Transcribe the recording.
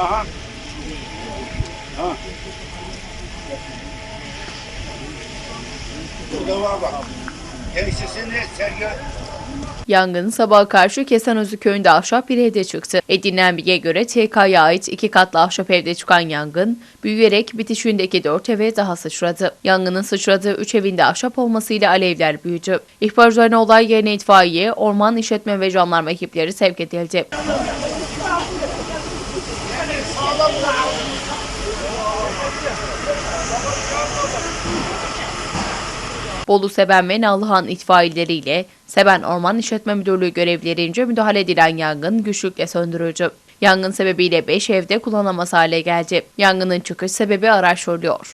Aha. Ha. Burada var bak. Yangın sabaha karşı Kesenözü köyünde ahşap bir evde çıktı. Edinilen bilgiye göre TK'ya ait iki katlı ahşap evde çıkan yangın büyüyerek bitişiğindeki dört eve daha sıçradı. Yangının sıçradığı üç evinde ahşap olmasıyla alevler büyüdü. İhbar üzerine olay yerine itfaiye, orman işletme ve jandarma ekipleri sevk edildi. Bolu Seben ve Nallıhan itfaiyeleriyle Seben Orman İşletme Müdürlüğü görevlilerince müdahale edilen yangın güçlükle söndürüldü. Yangın sebebiyle 5 evde kullanılamaz hale geldi. Yangının çıkış sebebi araştırılıyor.